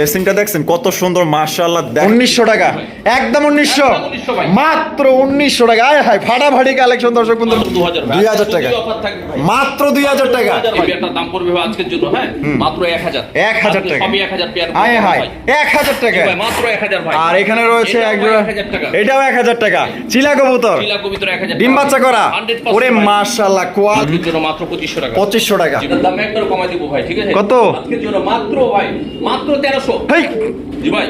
ড্রেসিংটা দেখছেন? কত সুন্দর মার্শাল্লাহ উনিশশো টাকা। একদম উনিশশো। 1900 মাত্র উনিশশো টাকা। আয় হায় ফাটাফাটি কালেকশন দর্শক বন্ধু। দুই হাজার টাকা। অফার থাকবে ভাই। মাত্র দুই হাজার টাকা। দাম পড়বে আজকের জন্য হ্যাঁ? মাত্র এক হাজার এক হাজার আজকে টাকা। সবই এক হাজার পেয়ার আয় হায় এক হাজার টাকা। মাত্র এক হাজার ভাই। আর এখানে রয়েছে এটাও এক হাজার টাকা। এটাও এক হাজার টাকা। চিলা কবুতর। ডিম বাচ্চা করা। ওরে। মার্শাল্লাহ কোয়া জন্য মাত্র পঁচিশশো টাকা। পঁচিশশো টাকা। দাম একবার কমাই দিব ভাই ঠিক আছে? কত? আজকের জন্য মাত্র ভাই মাত্র তেরোশো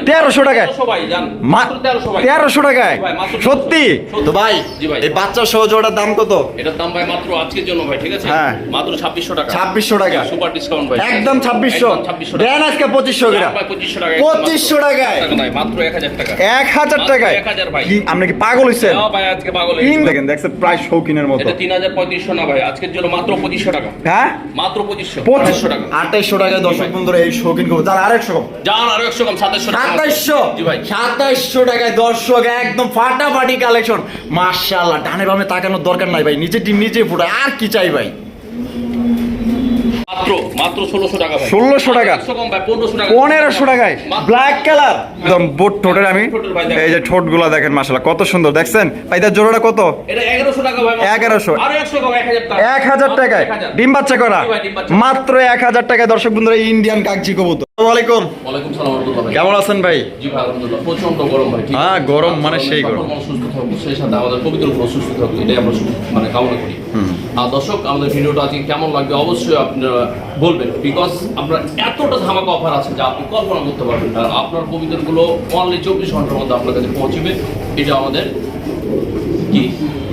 তেরোশো। টাকায়। তেরোশো ভাই জান। মা- মাত্র তেরোশো ভাই। তেরোশো টাকায়। সত্যি? সত্যি। তো ভাই এই বাচ্চা সহ জোড়ার দাম কত? এটার দাম ভাই মাত্র আজকের জন্য ভাই ঠিক আছে? হ্যাঁ। মাত্র ছাব্বিশশো টাকা। ছাব্বিশশো টাকা। সুপার ডিসকাউন্ট ভাই। একদম ছাব্বিশশো। ছাব্বিশশো দেন আজকে পঁচিশশো পঁচিশশো টাকা। পঁচিশশো টাকায়। মাত্র এক হাজার টাকা। এক হাজার মাত্র টাকায়। 1000 ভাই। আপনি কি পাগল হইছেন? হ্যাঁ ভাই আজকে পাগল হয়ে তিন গেছি। দেখেন দেখছেন প্রায় শৌখিনের মতো। তিন হাজার পঁয়ত্রিশশো না ভাই আজকের জন্য মাত্র পঁচিশশো টাকা। হ্যাঁ? মাত্র পঁচিশশো পঁচিশশো টাকা। আঠাইশশো টাকায় দর্শক বন্ধুরা এই শৌখিন তার আরেকশো যান আরও একশো কম সাতাশশো ভাই। সাতাইশশো টাকায় দর্শক একদম ফাটাফাটি কালেকশন। মার্শাল্লাহ ডানে বামে তাকানোর দরকার নাই ভাই নিচে টিম নিচে ফুটায় আর কি চাই ভাই? মাত্র মাত্র ষোলোশো টাকা ভাই। 1600 টাকা। একশো কম ভাই পনেরোশো টাকায়। ব্ল্যাক কালার একদম বোট ঠোঁটের আমি। এই যে ঠোঁটগুলা দেখেন কত সুন্দর। দেখছেন? ভাই তার জোড়াটা কত? এগারোশো টাকা ভাই মাত্র। 1100 আরও একশো কম এক হাজার টাকায়। ডিম বাচ্চা করা। মাত্র এক হাজার টাকায় দর্শক বন্ধুরা ইন্ডিয়ান কাকজি কবুতর। আসসালামু ওয়ালাইকুম সালাম রহমতুল্লাহ কেমন আছেন ভাই? জি আলহামদুলিল্লাহ। প্রচণ্ড গরম ভাই হ্যাঁ, গরম মানে সেই গরম। সুস্থ থাকুক সেই সাথে আমাদের পবিত্র সুস্থ থাকুক এটাই আমরা মানে কামনা করি। আর দর্শক আমাদের ভিডিওটা আজকে কেমন লাগবে অবশ্যই আপনারা বলবেন বিকজ আপনার এতটা ধামাকা অফার আছে যা আপনি কল্পনা করতে পারবেন আর আপনার কবিতাগুলো অনলি চব্বিশ ঘণ্টার মধ্যে আপনার কাছে পৌঁছবে। এটা আমাদের কি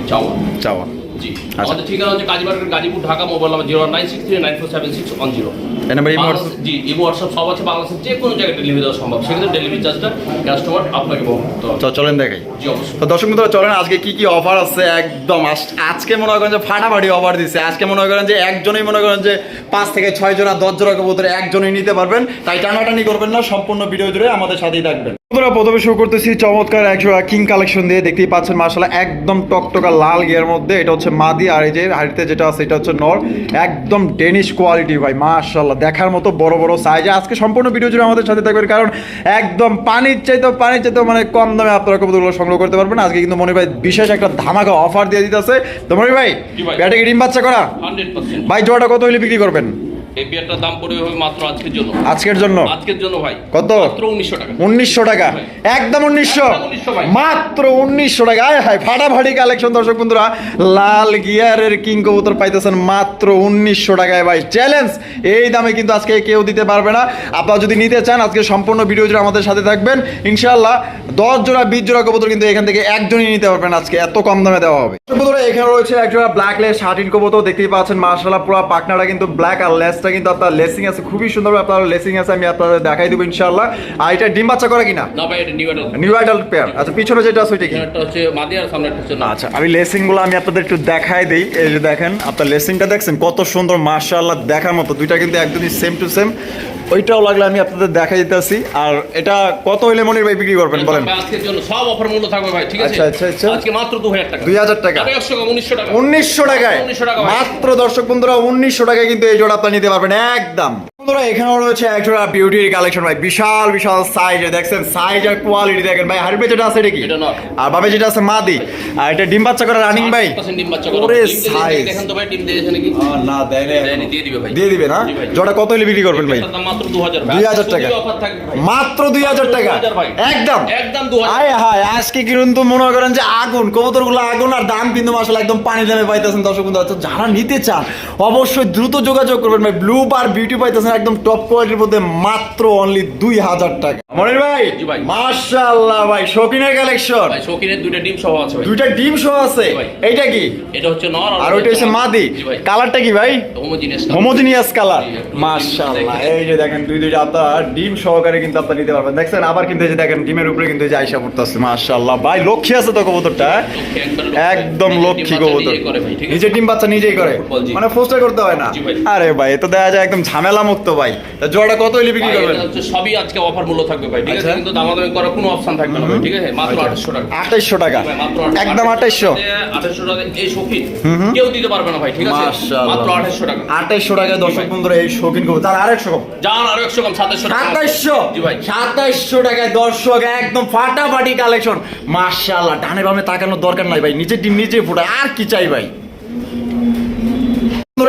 চাওয়া। চাওয়া। জি। আচ্ছা। আমাদের ঠিকানা হচ্ছে কাজীবাড়ির Gazipur Dhaka mobile number zero nine six three nine four seven six one zero. এই নাম্বার ইমো জি ইমো হোয়াটসঅ্যাপ সব আছে। বাংলাদেশের যে কোনো জায়গায় ডেলিভারি দেওয়া সম্ভব। সেক্ষেত্রে ডেলিভারি চার্জটা কাস্টমার আপনাকে বহন করতে হবে। চলেন দেখাই। জি অবশ্যই। তো দর্শক বন্ধুরা চলেন আজকে কি কি অফার আছে? একদম আজকে মনে করেন যে ফাটাফাটি অফার দিচ্ছে আজকে মনে করেন যে একজনই মনে করেন যে পাঁচ থেকে ছয় জোড়া দশ জোড়া কবুতর একজনই নিতে পারবেন। তাই টানাটানি করবেন না সম্পূর্ণ ভিডিও জুড়ে আমাদের সাথেই থাকবেন। বন্ধুরা প্রথমে শুরু করতেছি চমৎকার একজোড়া কিং কালেকশন দিয়ে। দেখতেই পাচ্ছেন মার্শাল্লাহ একদম টকটকা লাল গিয়ার মধ্যে। এটা হচ্ছে মাদি আর এই যে হাড়িতে যেটা আছে এটা হচ্ছে নর। একদম ডেনিশ কোয়ালিটি ভাই মার্শাল্লাহ দেখার মতো বড় বড় সাইজে আজকে সম্পূর্ণ ভিডিও জুড়ে আমাদের সাথে থাকবেন কারণ একদম পানির চাইতেও পানির চাইতেও মানে কম দামে আপনারা কবুতরগুলো সংগ্রহ করতে পারবেন। আজকে কিন্তু মনে ভাই বিশেষ একটা ধামাকা অফার দিয়ে দিতেছে। তো মনে ভাই জি ভাই। ব্যাটে কি ডিম বাচ্চা করা? ভাই জোয়াটা কত হলে বিক্রি করবেন? এই বিয়ারটার দাম পড়বে হবে মাত্র আজকের জন্য। আজকের জন্য? আজকের জন্য ভাই। কত? মাত্র উনিশশো টাকা। উনিশশো টাকা? একদম উনিশশো? একদম 1900 ভাই। মাত্র উনিশশো টাকা। আয় হায় ফাটাফাটি কালেকশন দর্শক বন্ধুরা। লাল গিয়ারের কিং কবুতর পাইতেছেন মাত্র উনিশশো টাকায় ভাই। চ্যালেঞ্জ এই দামে কিন্তু আজকে কেউ দিতে পারবে না। আপনারা যদি নিতে চান আজকে সম্পূর্ণ ভিডিও জুড়ে আমাদের সাথে থাকবেন। ইনশাআল্লাহ দশ জোড়া বিশ জোড়া কবুতর কিন্তু এখান থেকে একজনই নিতে পারবেন আজকে। এত কম দামে দেওয়া হবে। বন্ধুরা এখানে রয়েছে একজোড়া ব্ল্যাক লেস শার্টিন কবুতর। দেখতেই পাচ্ছেন মার্শাল্লাহ পুরো পাকনাটা কিন্তু ব্ল্যাক আর লেসটা কিন্তু আপনার লেসিং আছে খুবই সুন্দর আপনার লেসিং আছে আমি আপনাদের দেখাই দেবো ইনশাআল্লাহ। আর এটা ডিম বাচ্চা করে কিনা? না ভাই এটা new adult new adult pair আচ্ছা পিছনে যেটা আছে ওইটা কি? একটা হচ্ছে মাদি আর সামনে হচ্ছে না আচ্ছা আমি লেসিংগুলো আমি আপনাদের একটু দেখাই দিই। এই যে দেখেন আপনার লেসিংটা দেখছেন? কত সুন্দর মার্শাল্লাহ দেখার মতো। দুইটা কিন্তু একদমই সেম টু সেম ওইটাও লাগলে আমি আপনাদের দেখাই দিতেছি। আর এটা কত হইলে মনির ভাই বিক্রি করবেন বলেন? আজকের জন্য সব অফার মূল্য থাকবে ভাই ঠিক আছে? আচ্ছা, আচ্ছা, আচ্ছা। আজকে মাত্র দু হাজার টাকা। দুই হাজার টাকা। আরও একশো কম উনিশশো টাকা। উনিশশো টাকায়। 1900 টাকা মাত্র দর্শক বন্ধুরা উনিশশো টাকায় কিন্তু এই জোড়া আপনারা নিতে পারবেন একদম। বন্ধুরা এখানেও রয়েছে বিউটির কালেকশন ভাই বিশাল বিশাল সাইজ দেখছেন? সাইজ আর কোয়ালিটি দেখেন ভাই হারবে যেটা আছে এটা কি? আর বাবে যেটা আছে মাদি। আর এটা ডিম বাচ্চা করা রানিং ভাই। 100% ডিম বাচ্চা করা। ওরে ডিম দিয়ে তো দিবে না? জোড়া কত হলে বিক্রি করবেন ভাই? এটার দাম মাত্র 2000 ভাই। 2000 আজকে টাকা। মাত্র দুই হাজার টাকা। একদম। একদম আয় হায় আজকে কিন্তু মনে করেন যে আগুন কবুতরগুলো আগুন আর দাম কিন্তু মাসাল একদম পানি দামে পাইতেছেন দর্শক বন্ধু যারা নিতে চান অবশ্যই দ্রুত যোগাযোগ করবেন ভাই। ব্লু বার বিউটি পাইতেছেন একদম টপ কোয়ালিটির মধ্যে মাত্র অনলি দুই হাজার টাকা। মনির ভাই ভাই। মাশাআল্লাহ ভাই শৌখিনের কালেকশন ভাই শৌখিনের দুইটা ডিম সহ আছে ভাই। দুইটা ডিম শো আছে। এইটা কি? এটা হচ্ছে নর আর হচ্ছে মাদি। কালারটা কি ভাই? হোমোজিনিয়াস হোমোজিনিয়াস কালার মাশাআল্লাহ। এই যে দেখেন দুই দুইটা আপনার ডিম সহকারে কিন্তু আপনার নিতে পারবেন। দেখছেন আবার কিন্তু এই যে দেখেন ডিমের উপরে কিন্তু এই যে আইসা পড়তেছে। মাশাআল্লাহ। ভাই লক্ষ্মী আছে তো কবুতরটা হ্যাঁ? একদম লক্ষ্মী কবুতর। করে ভাই ঠিক আছে? নিজে ডিম বাচ্চা নিজেই করে। মানে পোস্টার করতে হয় না। আরে ভাই এ তো দেখা যায় একদম ঝামেলা মুক্ত ভাই। তা জোড়াটা কত হইলে বিক্রি করবেন? হচ্ছে সবই আজকে অফার মূল্য থাকবে ভাই ঠিক আছে? আচ্ছা। কিন্তু দামাদামি করার কোনো অপশন থাকবে না ঠিক আছে? মাত্র আঠাশশো টাকা। আঠাইশশো টাকা। মাত্র একদম আঠাইশশো আঠাশশো টাকা এই শৌখিন কেউ দিতে পারবে না ভাই ঠিক আছে? মাত্র আঠাশশো টাকা। আঠাইশশো টাকায় দর্শক বন্ধুরা এই শৌখিন করব তার আরেকশো কম। যান কম সাতাশশো টাকা। সাতাইশশো জি ভাই। সাতাইশশো টাকায় দর্শক একদম ফাটাফাটি কালেকশন মার্শাল্লাহ ডানে বামে তাকানোর দরকার নাই ভাই নিজে ডিম নিজে ফুটায় আর কি চাই ভাই?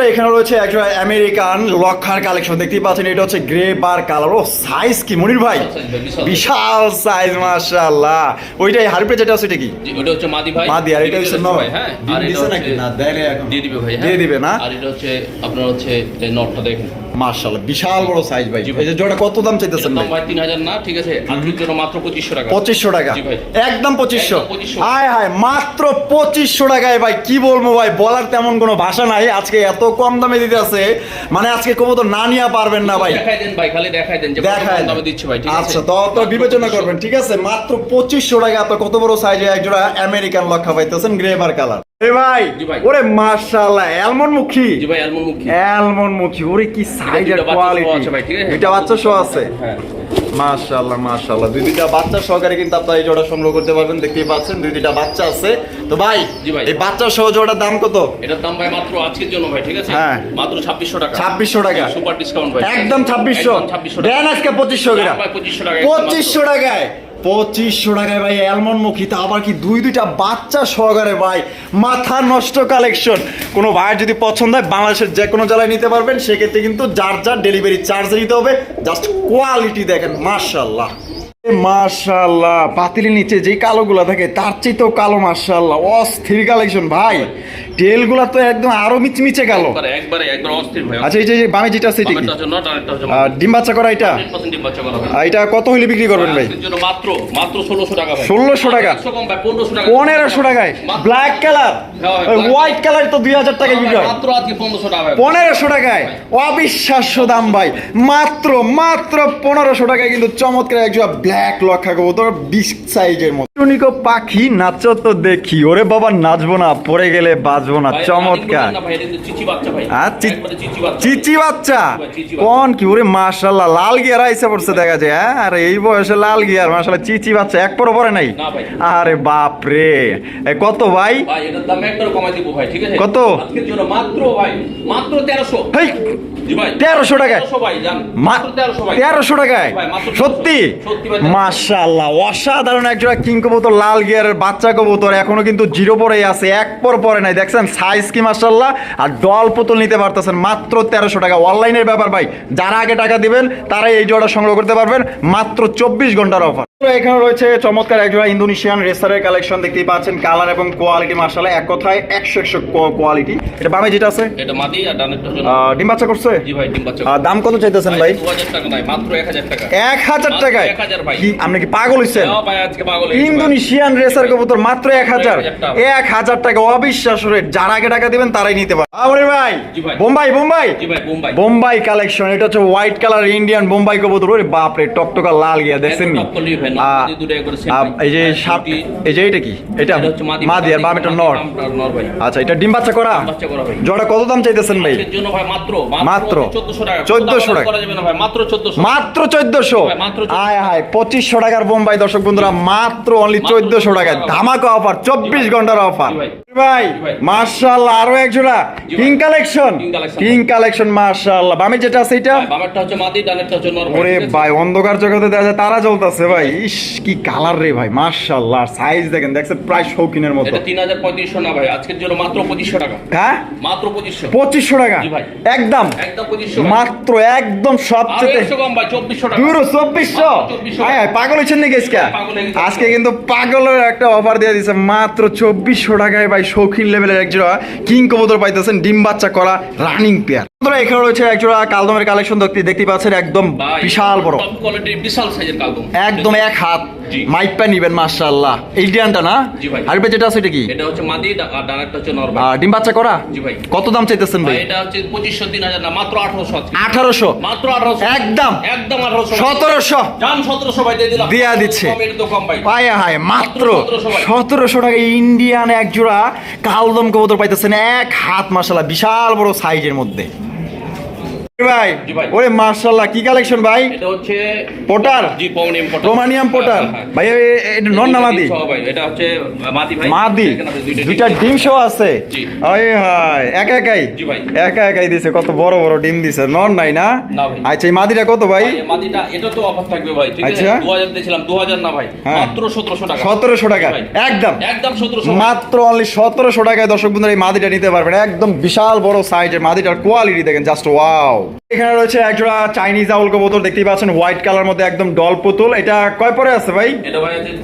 বন্ধুরা, এখানে রয়েছে একটা আমেরিকান লক্ষার কালেকশন দেখতেই পাচ্ছেন এটা হচ্ছে গ্রে বার কালার ও সাইজ কি মনির ভাই? বিশাল। সাইজ মার্শাল্লাহ ওইটাই হারপে যেটা আছে এটা কি? ওটা হচ্ছে মাদি ভাই। মাদি, আর এটা হচ্ছে। ভাই, হ্যাঁ? আর এটা দিছে নাকি? না, দেয় এখন। দিয়ে দিবে ভাই হ্যাঁ? দিয়ে দিবে না? আর এটা হচ্ছে আপনার হচ্ছে এই নটটা দেখেন। মার্শাল্লাহ বিশাল বড় সাইজ ভাই। এই যে জোড়া কত দাম চাইতেছেন ভাই? ভাই তিন হাজার না ঠিক আছে? আজকের জন্য মাত্র পঁচিশশো টাকা। পঁচিশশো টাকা। জি ভাই। একদম পঁচিশশো। 2500 হায় হায় মাত্র পঁচিশশো টাকায় ভাই কি বলব ভাই? বলার তেমন কোনো ভাষা নাই। আজকে এত কম দামে দিতে আছে। মানে আজকে কবো তো না নিয়ে পারবেন না ভাই। দেখাই দেন ভাই খালি দেখাই দেন যে কত দেখায় দামে দিচ্ছি ভাই ঠিক আছে? আচ্ছা তো তো বিবেচনা করবেন ঠিক আছে? মাত্র পঁচিশশো টাকা আপনার কত বড় সাইজে একজোড়া আমেরিকান লক্ষা পাইতেছেন গ্রেভার কালার এ ভাই ওরে মার্শাল্লাহ অ্যালমন্ড মুখী জি ভাই অ্যালমন্ড মুখী অ্যালমন্ড মুখী ওরে কি সাইজের কোয়ালিটি? এটা বাচ্চা সহ আছে। হ্যাঁ। মাশাআল্লাহ মাশাআল্লাহ। দুই দুইটা বাচ্চা সহকারে কিন্তু আপনারা এই জোড়া সংগ্রহ করতে পারবেন দেখতেই পাচ্ছেন দুই দুইটা বাচ্চা আছে। তো ভাই জি ভাই। এই বাচ্চা সহ জোড়ার দাম কত? এটার দাম ভাই মাত্র আজকের জন্য ভাই ঠিক আছে? হ্যাঁ। মাত্র ছাব্বিশশো টাকা। ছাব্বিশশো টাকা। সুপার ডিসকাউন্ট ভাই। একদম ছাব্বিশশো। একদম 2600 টাকা। দেন আজকে পঁচিশশো দাম গ্রাম ভাই পঁচিশশো টাকা। পঁচিশশো টাকায়। পঁচিশশো টাকায় ভাই অ্যালমন্ড মুখী, তা আবার কি দুই দুইটা বাচ্চা সহকারে ভাই? মাথা নষ্ট কালেকশন কোনো ভাইয়ের যদি পছন্দ হয়, বাংলাদেশের যে কোনো জেলায় নিতে পারবেন। সেক্ষেত্রে কিন্তু যার যার ডেলিভারি চার্জ দিতে হবে। জাস্ট কোয়ালিটি দেখেন মার্শাল্লাহ মার্শাল্লাহ পাতিলের নিচে যে কালোগুলো থাকে তার চেয়ে তো কালো মার্শাল্লাহ অস্থির কালেকশন ভাই। টেলগুলো তো একদম আরও মিচমিচে কালো। একবারে একবারে একবার অস্থির ভাই। আচ্ছা এই যে বামে যেটা আছে এটা ডিম বাচ্চা করা এটা? 100% ডিম বাচ্চা করা ভাই। আর এটা কত হইলে বিক্রি করবেন ভাই? মাত্র মাত্র 1600 টাকা ভাই। 1600 টাকা? কম ভাই 1500 টাকা। পনেরোশো টাকায়। ব্ল্যাক কালার হ্যাঁ, হোয়াইট কালার তো দুই হাজার টাকায় বিক্রি হয়। মাত্র আজকে 1500 টাকা ভাই। পনেরোশো টাকায়। অবিশ্বাস্য দাম ভাই। মাত্র মাত্র পনেরোশো টাকায় কিন্তু চমৎকার একজন ব্ল্যাক লক্ষা কবুতর বিশ সাইজের মতো। টুনিকো পাখি নাচো তো দেখি। ওরে বাবা নাচবো না পড়ে গেলে বাঁচবো না। চমৎকার। আর চিচি বাচ্চা চিচি বাচ্চা। চিচি বাচ্চা। কোন কি ওরে মাশাল্লাহ লাল গিয়ার আইসা পড়ছে দেখা যায়। হ্যাঁ আর এই বয়সে লাল গিয়ার মাশাল্লাহ চিচি বাচ্চা এক পরে পরে নাই। আরে বাপ রে। এ কত ভাই? কত? আজকের জন্য মাত্র ভাই মাত্র 1300 হেই জি ভাই তেরোশো টাকায়? 1300 ভাই জান মা- মাত্র 1300 ভাই। তেরোশো টাকায়? সত্যি? সত্যি মাশাল্লাহ অসাধারণ একজোড়া কিং কবুতর লাল গিয়ারের বাচ্চা কবুতর এখনও কিন্তু জিরো পরেই আছে এক পর পরে নাই। দেখছেন সাইজ কি মাশাল্লাহ আর ডল পুতুল নিতে পারতেছেন মাত্র তেরোশো টাকা। অনলাইনের ব্যাপার ভাই যারা আগে টাকা দিবেন তারাই এই জোড়া সংগ্রহ করতে পারবেন মাত্র চব্বিশ ঘণ্টার অফার এখানে রয়েছে চমৎকার একজোড়া ইন্দোনেশিয়ান রেসারের কালেকশন দেখতেই পাচ্ছেন কালার এবং কোয়ালিটি মাশাল্লাহ এক কথায় একশো একশো কোয়ালিটি এটা বামে যেটা আছে? এটা মাদি আর। আহ, ডিম বাচ্চা করছে? জি ভাই ডিম বাচ্চা দাম কত চাইতেছেন ভাই 2000 টাকা নাই মাত্র 1000 টাকা। এক হাজার মাত্র টাকায়? 1000 ভাই। কি আপনি কি পাগল হইছেন? হ্যাঁ ভাই আজকে পাগল হয়ে গেছি ভাই। ইন্দোনেশিয়ান রেসার কবুতর মাত্র এক হাজার। 1000 টাকা। এক হাজার টাকা অবিশ্বাস রেট যারা আগে টাকা দিবেন তারাই নিতে পারে আমরে ভাই। বোম্বাই বোম্বাই। জি ভাই বোম্বাই। বোম্বাই কালেকশন এটা হচ্ছে হোয়াইট কালার ইন্ডিয়ান বোম্বাই কবুতর। ওরে বাপ রে টকটকা লাল গিয়া দেখছেন নি? ভাই। এই যে সাপ এই যে এটা কি? এটা মাদি মাদি আর বাম এটা নর। আচ্ছা এটা ডিম বাচ্চা করা? জোড়া কত দাম চাইতেছেন ভাই? মাত্র মাত্র 1400 টাকা। 1400 টাকা। করা যাবে না ভাই? মাত্র 1400 মাত্র চোদ্দশো? মাত্র 1400 আয় হায় পঁচিশশো টাকার বোম্বাই। দর্শক বন্ধুরা মাত্র অনলি চোদ্দশো টাকায় 1400 ধামাকা অফার চব্বিশ ঘণ্টার অফার ভাই। মার্শাল্লাহ আরও এক জোড়া জি কিং কালেকশন কিং কালেকশন মার্শাল্লাহ বামে যেটা আছে এটা? বামেরটা হচ্ছে মাদি ডানেরটা হচ্ছে নর ওরে ভাই অন্ধকার জগতে দেখা যায় তারা জ্বলতেছে ভাই। ইস কি কালার রে ভাই মার্শাল্লাহ সাইজ দেখেন দেখছেন প্রায় শৌখিনের মতো। এটা 3500 না ভাই আজকের জন্য মাত্র 2500 টাকা। হ্যাঁ? মাত্র 2500 পঁচিশশো টাকা? ভাই। একদম? একদম 2500 মাত্র একদম সবচেয়ে 100 কম ভাই 2400 টাকা। দুরো চব্বিশশো? মাত্র 2400 আয় আয়, পাগল হচ্ছেন নাকি আজকে? কিন্তু পাগলের একটা অফার দিয়ে দিচ্ছে মাত্র চব্বিশশো টাকায় ভাই। শৌখিন লেভেলের একজোড়া কিং কবুতর পাইতেছেন ডিম বাচ্চা করা রানিং পেয়ার এখানে রয়েছে একজোড়া কালদমের কালেকশন দেখতে দেখতে পাচ্ছেন একদম বিশাল বড়। বিশাল সাইজের কালদম। একদম এক হাত। মাইপা নিবেন মাশাআল্লাহ। ইন্ডিয়ানটা না? জি ভাই। যেটা আছে এটা কি? এটা হচ্ছে মাদি ডা- হচ্ছে নর ভাই ডিম বাচ্চা করা? জি ভাই। কত দাম চাইতেছেন ভাই? ভাই এটা হচ্ছে 2500 3000 না মাত্র 1800 আছে। আঠারোশো? মাত্র 1800 একদম? একদম 1800 সতেরোশো? জান 1700 ভাই দিয়ে দিলাম। দিয়া দিচ্ছে। তো কম ভাই। পায়ে হায় মাত্র মাত্র 1700 টাকা ইন্ডিয়ান এক জোড়া কালদম কবুতর পাইতেছেন এক হাত মাসালা বিশাল বড় সাইজের মধ্যে। ভাই। ওরে মার্শাল্লাহ কি কালেকশন ভাই? এটা হচ্ছে পোটার? জি পৌনিয়াম পোটার। রোমানিয়াম পোটার। হ্যাঁ, হ্যাঁ। ভাই এ- এ- এটা নন না মাদি? এটা হচ্ছে মাদি ভাই। মাদি। দুইটা দুইটা ডিম। সহ আছে? জি। আয় হায় একা একাই? জি ভাই। একা একাই দিছে কত বড় বড় ডিম দিছে। নন নাই না? আচ্ছা এই মাদিটা কত ভাই? ভাই, মাদিটা এটা তো অফার থাকবে ভাই ঠিক আছে? আচ্ছা। 2000 দিয়েছিলাম 2000 না ভাই হ্যাঁ। মাত্র 1700 টাকা। সতেরোশো টাকা। একদম। একদম 1700 মাত্র অনলি সতেরোশো টাকায় দর্শক বন্ধুরা এই মাদিটা নিতে পারবেন। একদম বিশাল বড় সাইজের মাদিটার কোয়ালিটি দেখেন জাস্ট ওয়াও এখানে রয়েছে একটা চাইনিজ আউল বোতল দেখতেই পাচ্ছেন হোয়াইট কালার মধ্যে একদম ডল পুতুল। এটা কয় পরে আছে ভাই?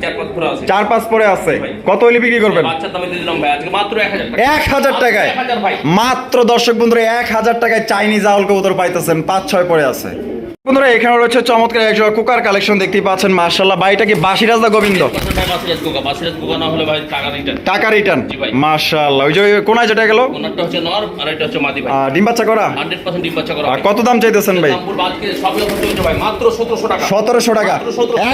চার পাঁচ পুরো আছে। চার পাঁচ পরে আছে। কত হলে বিক্রি করবেন? বাচ্চার দামে দিয়ে দিলাম ভাই আজকে মাত্র 1000 টাকা। এক হাজার টাকায়? 1000 ভাই। মাত্র দর্শক বন্ধুরা এক হাজার টাকায় চাইনিজ আউল বোতল পাইতেছেন পাঁচ ছয় পরে আছে। বন্ধুরা এখানে রয়েছে চমৎকার একজোড়া কুকার কালেকশন দেখতেই পাচ্ছেন মার্শাল্লাহ বাড়িটা কি বাসিরাজ দা গোবিন্দ? ভাই ভাই টাকা রিটার্ন ভাই। মার্শাল্লাহ ওই যে কোনায় যেটা গেল? এটা ভাই। ডিম বাচ্চা করা? 100% ডিম বাচ্চা করা। আর ভাই। কত দাম চাইতেছেন ভাই? দাম পড়বে আজকে সবই অফার চলছে ভাই। মাত্র 1700 টাকা। সতেরোশো টাকা?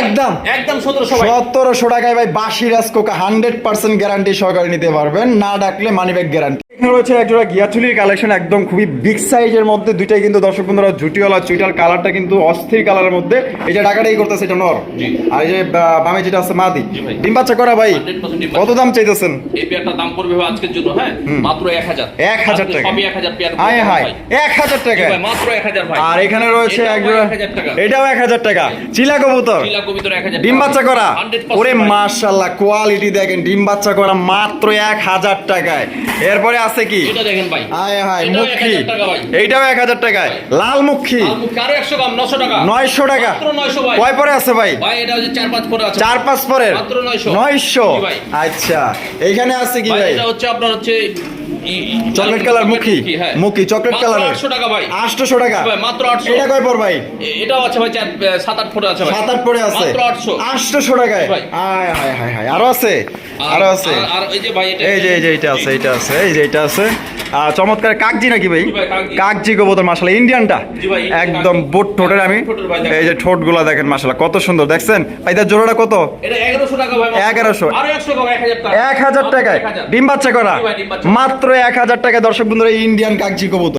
একদম? একদম 1700 ভাই। সতেরোশো টাকায় ভাই বাসিরাজ কোকা হান্ড্রেড পার্সেন্ট গ্যারান্টি সহকারে নিতে পারবেন। না ডাকলে মানি ব্যাগ গ্যারান্টি রয়েছে একজোড়া গিয়াচুলির কালেকশন একদম খুবই বিগ সাইজের মধ্যে দুইটাই কিন্তু দর্শক বন্ধুরা জুটিওয়ালা চুইটাল কালারটা কিন্তু অস্থির কালারের মধ্যে। এই যে টাকাটাই করতেছে এটা নর। আর এই যে বামে যেটা আছে মাদি। ডিম বাচ্চা করা ভাই কত দাম চাইতেছেন? এই পেয়ারটার দাম পড়বে আজকের জন্য হ্যাঁ? মাত্র 1000 1000 আজকে টাকা। সবই 1000 পেয়ার হায় হায়। এক হাজার টাকা। ভাই, মাত্র 1000 ভাই। আর এখানে রয়েছে একজোড়া এটাও এক হাজার টাকা। চিলা কবুতর। চিলা কবিতর 1000 ডিম বাচ্চা করা। ওরে ভাই। মাশাল্লাহ কোয়ালিটি দেখেন ডিম বাচ্চা করা মাত্র এক হাজার টাকায়। এরপরে আছে কি? এটা দেখেন ভাই। হায় হায় মুখী 1000 টাকা ভাই। এইটাও এক হাজার টাকায়। লাল মুখী আরও 100 কম 900 টাকা। নয়শো টাকা। মাত্র 900 ভাই। কয় পরে আছে ভাই? ভাই এটা হচ্ছে 4 5 পরে আছে। চার পাঁচ পরের? মাত্র 900 নয়শো? জি ভাই। আচ্ছা। এইখানে আছে কি ভাই এটা হচ্ছে আপনার হচ্ছে চকলেট কালার মুখী হ্যাঁ। মুখী চকলেট কালার 800 টাকা ভাই। টাকা। মাত্র 800 এটা কয় পর ভাই? এটাও আছে ভাই 7 8 ফুট আছে ভাই। সাত আট পরে আছে। মাত্র 800 আটশোশো টাকায়। হায় হায় হায় হায়। আরও আছে? আর- আছে? আর- এই যে ভাই এটা এই যে এই যে এটা আছে এটা আছে এই যে এটা আছে। আর চমৎকার কাকজি নাকি ভাই? কাকজি। কবুতর মাসালা ইন্ডিয়ানটা। একদম বোট ঠোঁটের আমি। এই যে ঠোঁটগুলা দেখেন মাসালা কত সুন্দর দেখছেন? ভাই তার জোড়াটা কত? এটা 1100 টাকা ভাই মাত্র। 1100 আরও 100 কম 1000 টাকা। এক হাজার টাকায়। 1000 ডিম বাচ্চা করা। মাত্র এক হাজার টাকায় দর্শক বন্ধুরা ইন্ডিয়ান কাকজি কবুতর